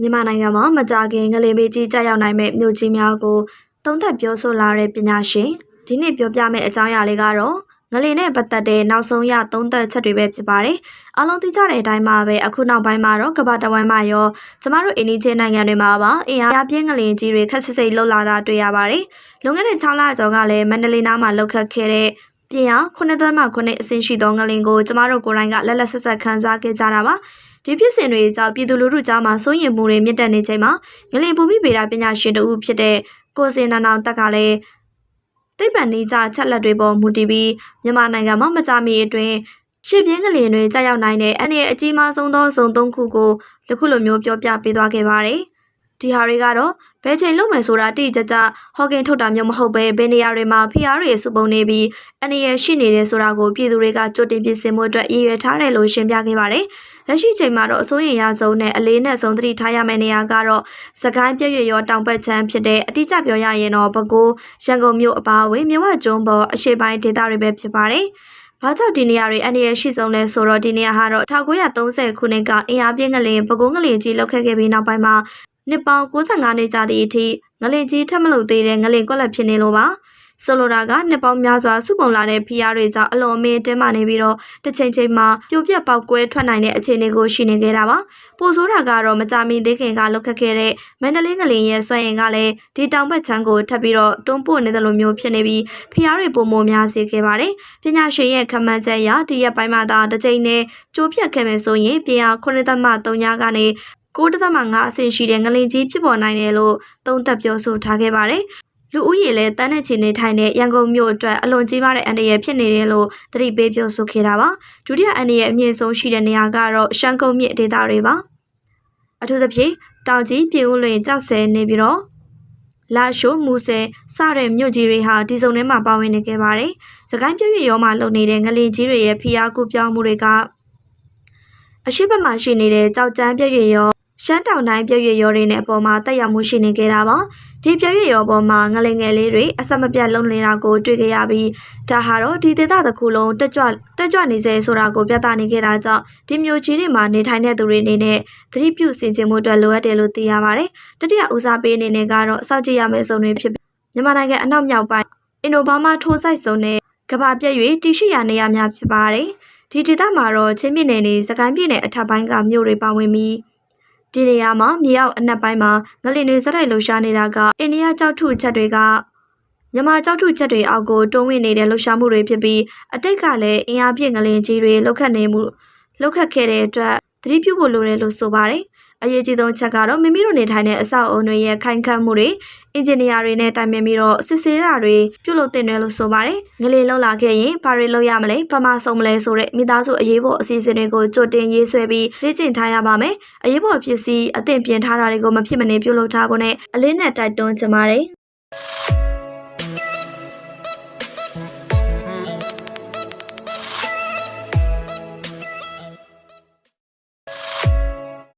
မြန်မာနိုင်ငံမှာမကြာခင်ငလင်မေးကြီးကြာရောက်နိုင်မဲ့မြို့ကြီးများကိုသုံးသပ်ပြောဆိုလာတဲ့ပညာရှင်ဒီနေ့ပြောပြမယ့်အကြောင်းအရာလေးကတော့ငလင်နဲ့ပတ်သက်တဲ့နောက်ဆုံးရသုံးသပ်ချက်တွေပဲဖြစ်ပါတယ်။အားလုံးသိကြတဲ့အတိုင်းမှာပဲအခုနောက်ပိုင်းမှာတော့ကမ္ဘာတဝန်းမှာရောကျမတို့အိန္ဒိယနိုင်ငံတွေမှာပါအင်အားပြင်းငလင်ကြီးတွေခက်ဆစ်စိတ်လှုပ်လာတာတွေ့ရပါတယ်။လွန်ခဲ့တဲ့6လကျော်ကလည်းမန္တလေးနားမှာလှုပ်ခတ်ခဲ့တဲ့ ပြင်အား9.9အဆင့်ရှိသောငလင်ကိုကျမတို့ကိုယ်တိုင်ကလက်လက်ဆက်ဆက်ခန်းစားခဲ့ကြတာပါ။ဒီဖြစ်စဉ်တွေကြောင့်ပြည်သူလူထုကြားမှာစိုးရိမ်မှုတွေမြင့်တက်နေချိန်မှာငလင်ဘူမိဗေဒပညာရှင်တဦးဖြစ်တဲ့ကိုစင်နန္ဒအောင်တက်ကလည်းသိပ္ပံနည်းကျချက်လက်တွေပေါ်မူတည်ပြီးမြန်မာနိုင်ငံမှာမကြာမီအတွင်းရှေ့ပြင်းငလင်တွေကြာရောက်နိုင်တဲ့အနည်းအကြီးမားဆုံးသောဇုံသုံးခုကိုလခုလိုမျိုးပြောပြပေးသွားခဲ့ပါတယ်။ ဒီဟာတွေကတော့ဘယ်ချိန်လုံးမယ်ဆိုတာတိကျကျဟော့ကင်ထုတ်တာမျိုးမဟုတ်ပဲဘယ်နေရာတွေမှာဖီအားတွေစုပုံနေပြီးအနေရရှိနေတယ်ဆိုတာကိုပြည်သူတွေကကြိုတင်ပြင်ဆင်မှုအတွက်ရည်ရွယ်ထားတယ်လို့ရှင်းပြခဲ့ပါတယ်။လက်ရှိချိန်မှာတော့အစိုးရရဆုံးနဲ့အလေးနဲ့ဆုံးသတိထားရမယ့်နေရာကတော့စကိုင်းပြည့်ရွရောတောင်ပတ်ချမ်းဖြစ်တဲ့အတိအကျပြောရရင်တော့ပဲခူးရန်ကုန်မြို့အပါအဝင်မြဝကျွန်းပေါ်အရှေ့ပိုင်းဒေသတွေပဲဖြစ်ပါတယ်။ဘာကြောင့်ဒီနေရာတွေအနေရရှိဆုံးလဲဆိုတော့ဒီနေရာဟာတော့1930ခုနှစ်ကအင်အားပြင်းငလင်ပဲခူးငလင်ကြီးလောက်ခဲ့ခဲ့ပြီးနောက်ပိုင်းမှာ နှစ်ပေါင်း65နှစ်ကြာသည့်အထိငလင်ကြီးထက်မလို့သေးတဲ့ငလင်ကွက်လက်ဖြစ်နေလို့ပါဆိုလိုတာကနှစ်ပေါင်းများစွာစုပုံလာတဲ့ဖီးယားတွေကြောင့်အလွန်အမင်းတင်းမာနေပြီးတော့တစ်ချိန်ချိန်မှာပြိုပြက်ပေါက်ကွဲထွက်နိုင်တဲ့အခြေအနေကိုရှိနေခဲ့တာပါပိုဆိုးတာကတော့မကြမီသေးခင်ကလောက်ခတ်ခဲ့တဲ့မန္တလေးငလင်ရဲ့ဆွဲရင်ကလည်းဒီတောင်ဘက်ချမ်းကိုထပ်ပြီးတော့တွန်းပို့နေတယ်လို့မျိုးဖြစ်နေပြီးဖီးယားတွေပုံမများစေခဲ့ပါတယ်ပညာရှင်ရဲ့ခန့်မှန်းချက်အရဒီရက်ပိုင်းမှာသာတစ်ချိန်နဲ့ကြိုးပြတ်ခဲ့မယ်ဆိုရင်ပြင်အား9.3ညကနေ 9.5အဆင့်ရှိတဲ့ငလင်ကြီးဖြစ်ပေါ်နိုင်တယ်လို့သုံးသပ်ပြောဆိုထားခဲ့ပါတယ်။လူဦးရေလည်းတန်းတဲ့ချီနေထိုင်တဲ့ရန်ကုန်မြို့အတွက်အလွန်ကြီးမားတဲ့အန္တရာယ်ဖြစ်နေတယ်လို့သတိပေးပြောဆိုခဲ့တာပါ။ဒုတိယအန္တရာယ်အမြင့်ဆုံးရှိတဲ့နေရာကတော့ရှမ်းကုန်းမြစ်ဒေသတွေပါ။အထူးသဖြင့်တောင်ကြီးပြည်ဦးလွင်ကြောက်ဆဲနေပြီးတော့လာရှိုးမူဆဲစတဲ့မြို့ကြီးတွေဟာဒီစုံထဲမှာပါဝင်နေခဲ့ပါတယ်။စကိုင်းပြည့်ရရောမှာလုံနေတဲ့ငလင်ကြီးတွေရဲ့ဖိအားကူပြောင်းမှုတွေကအရှိတ်ဘက်မှာရှိနေတဲ့ကြောက်ကြမ်းပြည့်ရရော ရှမ်းတောင်တိုင်းပြည့်ရွရောတွေနဲ့အပေါ်မှာတက်ရောက်မှုရှိနေခဲ့တာပါဒီပြည့်ရွရောပေါ်မှာငလင်ငယ်လေးတွေအဆက်မပြတ်လုံနေတာကိုတွေ့ကြရပြီးဒါဟာတော့ဒီဒေသတစ်ခုလုံးတက်ကြွတက်ကြွနေစေဆိုတာကိုပြသနေခဲ့တာကြောင့်ဒီမျိုးကြီးတွေမှာနေထိုင်တဲ့သူတွေအနေနဲ့သတိပြုစင်ကြင်မှုအတွက်လိုအပ်တယ်လို့သိရပါတယ်တတိယဦးစားပေးအနေနဲ့ကတော့စောင့်ကြည့်ရမယ့်စုံတွေဖြစ်ပြီးမြန်မာနိုင်ငံအနောက်မြောက်ပိုင်းအင်ဒိုဘားမားထိုးဆိုင်စုံနဲ့ကဘာပြည့်၍တရှိရာနေရာများဖြစ်ပါတယ်ဒီဒေသမှာတော့ချင်းပြည်နယ်နဲ့စကိုင်းပြည်နယ်အထက်ပိုင်းကမြို့တွေပါဝင်ပြီး ဒီနေရာမှာမြေအောက်အနက်ပိုင်းမှာငလင်တွေစက်တိုက်လှူရှားနေတာကအိန္ဒိယကြောက်ထုချက်တွေကမြန်မာကြောက်ထုချက်တွေအောက်ကိုတွန်းဝင်နေတဲ့လှူရှားမှုတွေဖြစ်ပြီးအတိတ်ကလည်းအင်အားပြည့်ငလင်ကြီးတွေလှုပ်ခတ်နေမှုလှုပ်ခတ်ခဲ့တဲ့အတွက်သတိပြုဖို့လိုတယ်လို့ဆိုပါတယ် အရေးကြီးဆုံးချက်ကတော့မိမိတို့နေထိုင်တဲ့အဆောက်အအုံတွေရဲ့ခိုင်ခန့်မှုတွေအင်ဂျင်နီယာတွေနဲ့တိုင်ပင်ပြီးတော့စစ်ဆေးတာတွေပြုလုပ်တင်တယ်လို့ဆိုပါတယ်။ငလင်လောက်လာခဲ့ရင်ဘာတွေလုပ်ရမလဲ၊ဘာမှဆုံးမလဲဆိုတဲ့မိသားစုအရေးပေါ်အစီအစဉ်တွေကိုကြိုတင်ရေးဆွဲပြီးလေ့ကျင့်ထားရပါမယ်။အရေးပေါ်ပစ္စည်းအသင့်ပြင်ထားတာတွေကိုမဖြစ်မနေပြုလုပ်ထားဖို့နဲ့အလေးနဲ့တိုက်တွန်းချင်ပါတယ်။